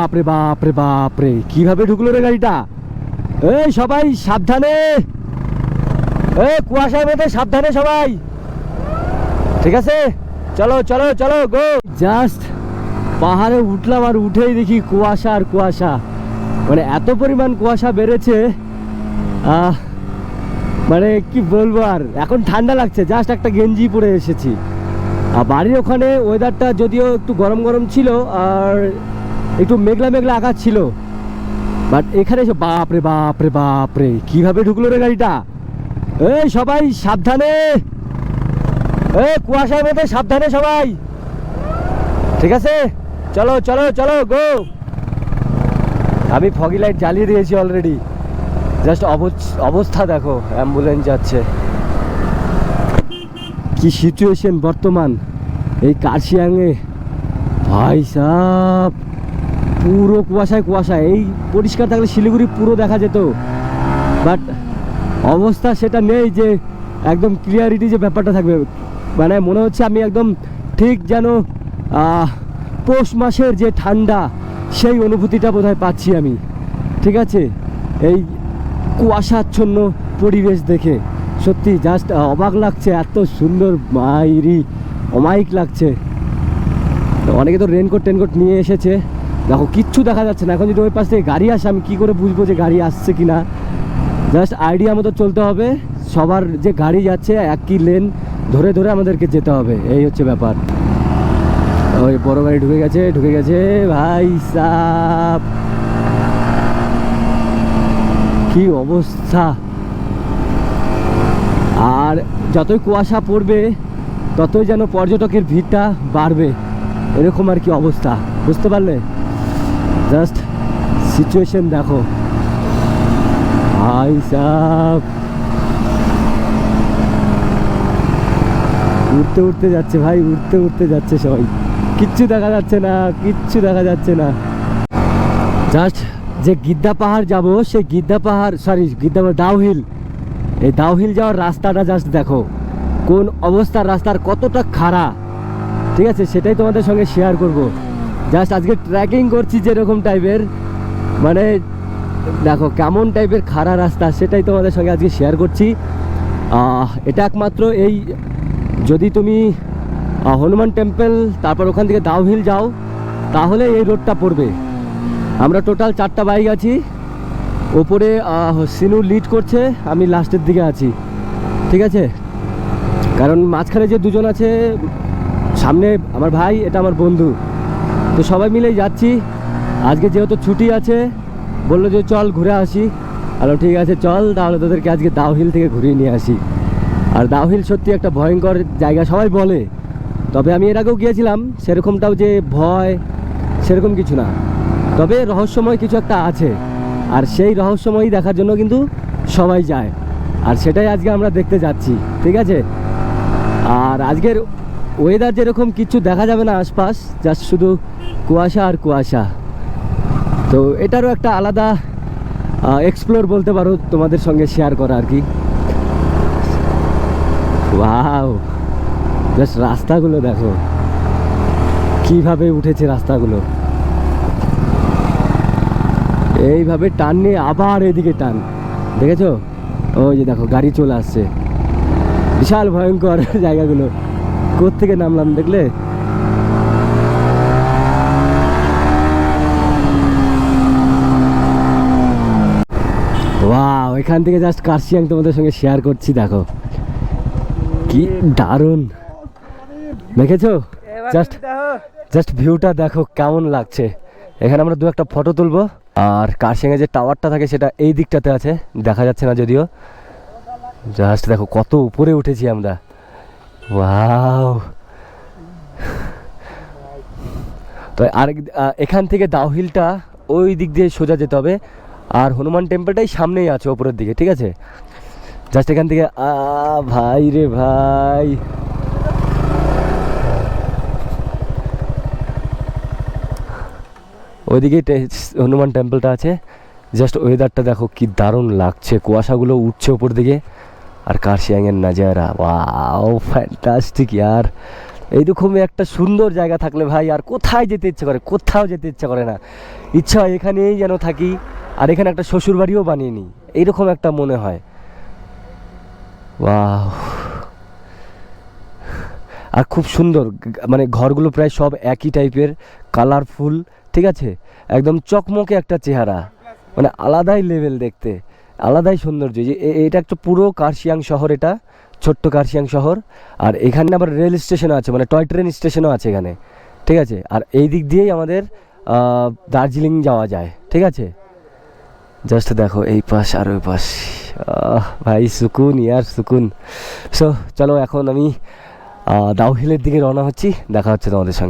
বাপরে বাপরে বাপরে, কীভাবে ঢুকলো রে গাড়িটা? এই সবাই, সাবধানে। কুয়াশার মধ্যে সাবধানে সবাই। ঠিক আছে? চলো চলো চলো গো জাস্ট পাহাড়ে উঠলাম আর উঠেই দেখি কুয়াশা আর কুয়াশা। মানে এত পরিমাণ কুয়াশা বেড়েছে। মানে কি বলব আর, এখন ঠান্ডা লাগছে। জাস্ট একটা গেঞ্জি পরে এসেছি। আর বাড়ির ওখানে ওয়েদারটা যদিও একটু গরম গরম ছিল, আর একটু মেঘলা মেঘলা আকাশ ছিল। বাট এখানে এসে বাপরে বাপরে বাপরে, কীভাবে ঢুকলো রে গাড়িটা? এই সবাই সাবধানে। কুয়াশার মধ্যে সাবধানে সবাই। ঠিক আছে? চলো চলো চলো গো আমি ফগি লাইট জ্বালিয়ে দিয়েছি অলরেডি জাস্ট অবস্থা দেখো অ্যাম্বুলেন্স যাচ্ছে। কি সিচুয়েশন বর্তমান। এই কার্শিয়াংয়ে। ভাই সাহ পুরো কুয়াশায় কুয়াশা এই পরিষ্কার থাকলে শিলিগুড়ি পুরো দেখা যেত। বাট অবস্থা সেটা নেই যে একদম ক্লিয়ারিটি যে ব্যাপারটা থাকবে। মানে মনে হচ্ছে আমি একদম ঠিক যেন পৌষ মাসের যে ঠান্ডা, সেই অনুভূতিটা বোধহয় পাচ্ছি আমি। ঠিক আছে? এই কুয়াশাচ্ছন্ন পরিবেশ দেখে। সত্যি জাস্ট অবাক লাগছে, এত সুন্দর মাইরি, অমায়িক লাগছে। অনেকে তো রেনকোট টেনকোট নিয়ে এসেছে। দেখো, কিচ্ছু দেখা যাচ্ছে না। এখন যদি ওই পাশ থেকে গাড়ি আসে, আমি কী করে বুঝব যে গাড়ি আসছে কি না জাস্ট আইডিয়া মতো চলতে হবে। সবার যে গাড়ি যাচ্ছে, একই লেন ধরে ধরে আমাদেরকে যেতে হবে। এই হচ্ছে ব্যাপার। ওই বড় গাড়ি ঢুকে গেছে ঢুকে গেছে। ভাই সাপ কি অবস্থা? আর যতই কুয়াশা পড়বে, ততই যেন পর্যটকের ভিড়টা বাড়বে। এরকম আর কি অবস্থা। বুঝতে পারলে? জাস্ট সিচুয়েশন দেখো। ভাই সাহ উঠতে উঠতে যাচ্ছে ভাই উঠতে উঠতে যাচ্ছে সবাই। কিচ্ছু দেখা যাচ্ছে না, কিচ্ছু দেখা যাচ্ছে না। জাস্ট যে গিদ্দা পাহাড় যাব, সেই গিদ্দা পাহাড় সরি গিদ্দা ডাউহিল এই ডাউহিল যাওয়ার রাস্তাটা জাস্ট দেখো। কোন অবস্থার রাস্তার কতটা খাড়া। ঠিক আছে, সেটাই তোমাদের সঙ্গে শেয়ার করব। জাস্ট আজকে ট্রেকিং করছি যেরকম টাইপের মানে দেখো, কেমন টাইপের খাড়া রাস্তা সেটাই তোমাদের সঙ্গে আজকে শেয়ার করছি। এটা একমাত্র এই, যদি তুমি হনুমান টেম্পল তারপর ওখান থেকে দাউহিল যাও, তাহলে এই রোডটা পড়বে। আমরা টোটাল চারটা বাইক আছি। ওপরে সিনু লিড করছে, আমি লাস্টের দিকে আছি। ঠিক আছে? কারণ মাঝখানে যে দুজন আছে, সামনে আমার ভাই, এটা আমার বন্ধু। তো সবাই মিলেই যাচ্ছি। আজকে যেহেতু ছুটি আছে, বলল যে চল ঘুরে আসি। আলো ঠিক আছে, চল, তাহলে তোদেরকে আজকে দাওহিল থেকে ঘুরিয়ে নিয়ে আসি। আর দাওহিল সত্যি একটা ভয়ঙ্কর জায়গা, সবাই বলে। তবে আমি এর আগেও গিয়েছিলাম, সেরকমটাও যে ভয়, সেরকম কিছু না। তবে রহস্যময় কিছু একটা আছে, আর সেই রহস্যময়ই দেখার জন্য কিন্তু সবাই যায়। আর সেটাই আজকে আমরা দেখতে যাচ্ছি, ঠিক আছে? আর আজকের ওয়েদার যেরকম কিছু দেখা যাবে না আশপাশ জাস্ট শুধু কুয়াশা আর কুয়াশা। তো এটারও একটা আলাদা এক্সপ্লোর বলতে পারো তোমাদের সঙ্গে শেয়ার করা আর কি। ওয়াও জাস্ট রাস্তাগুলো দেখো। কীভাবে উঠেছে রাস্তাগুলো। এইভাবে টান নিয়ে আবার এদিকে টান। দেখেছ? ওই যে দেখো, গাড়ি চলে আসছে। বিশাল ভয়ঙ্কর জায়গাগুলো। থেকে নামলাম দেখলে? ওয়াও এখান থেকে জাস্ট কার্শিয়াং তোমাদের সঙ্গে শেয়ার করছি দেখো। কি দারুণ। দেখেছ? জাস্ট জাস্ট ভিউটা দেখো। কেমন লাগছে। এখানে আমরা দু একটা ফটো তুলবো। আর কার্শিয়াংয়ে যে টাওয়ারটা থাকে সেটা এই দিকটাতে আছে। দেখা যাচ্ছে না যদিও। জাস্ট দেখো কত উপরে উঠেছি আমরা। ওয়াও তো আর এখান থেকে দাওহিলটা ওই দিক দিয়ে সোজা যেতে হবে। আর হনুমান টেম্পলটাই সামনেই আছে, ওপরের দিকে, ঠিক আছে? জাস্ট এখান থেকে, আ, ভাই রে ভাই। ওইদিকে হনুমান টেম্পলটা আছে। জাস্ট ওয়েদারটা দেখো কি দারুণ লাগছে। কুয়াশাগুলো উঠছে ওপর দিকে। আর কার্শিয়াংয়ের নাজারা? ওয়াও ফ্যান্টাস্টিক ইয়ার এইরকমই একটা সুন্দর জায়গা থাকলে ভাই, আর কোথায় যেতে ইচ্ছে করে? কোথাও যেতে ইচ্ছে করে না। ইচ্ছা হয় এখানেই যেন থাকি, আর এখানে একটা শ্বশুর বাড়িও বানিয়ে নিই। এইরকম একটা মনে হয়। ওয়াও আর খুব সুন্দর মানে ঘরগুলো প্রায় সব একই টাইপের কালারফুল ঠিক আছে? একদম চকমকে একটা চেহারা। মানে আলাদাই লেভেল দেখতে। আলাদাই সৌন্দর্য যে এটা একটা পুরো কার্শিয়াং শহর এটা, ছোট্ট কার্শিয়াং শহর। আর এখানে আবার রেল স্টেশনও আছে মানে টয় ট্রেন স্টেশনও আছে এখানে, ঠিক আছে? আর এই দিক দিয়েই আমাদের দার্জিলিং যাওয়া যায়, ঠিক আছে? জাস্ট দেখো এই পাশ আর ওই পাশ। ভাই সুকুন, ইয়ার সুকুন। সো চলো এখন আমি দাউহিলের দিকে রওনা হচ্ছি, দেখা হচ্ছে তোমাদের সঙ্গে।